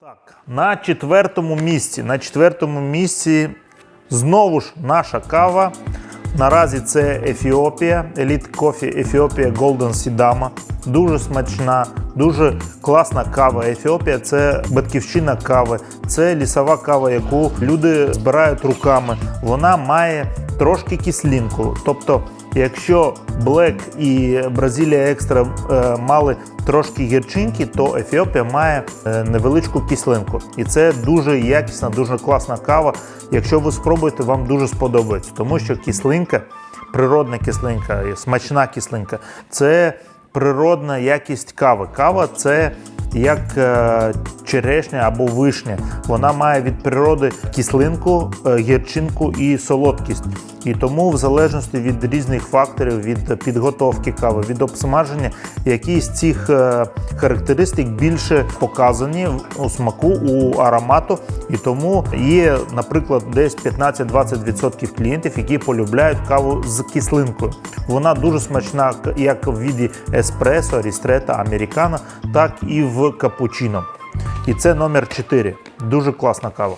Так, на четвертому місці. На четвертому місці знову ж наша кава. Наразі це Ефіопія, Elite Coffee Ефіопія Golden Sidama. Дуже смачна, дуже класна кава. Ефіопія це батьківщина кави, це лісова кава, яку люди збирають руками. Вона має трошки кислинку. Тобто, якщо Black і Бразилія Екстра е, мали трошки гірчинки, то Ефіопія має е, невеличку кислинку. І це дуже якісна, дуже класна кава. Якщо ви спробуєте, вам дуже сподобається, тому що кислинка, природна кислинка, смачна кислинка це природна якість кави. Кава це як е, черешня або вишня. Вона має від природи кислинку, е, гірчинку і солодкість. І тому, в залежності від різних факторів, від підготовки кави, від обсмаження, якісь з цих е, характеристик більше показані у смаку, у аромату. І тому є, наприклад, десь 15-20% клієнтів, які полюбляють каву з кислинкою. Вона дуже смачна як в віді еспресо, рістрета, американо, так і в капучино. І це номер 4. Дуже класна кава.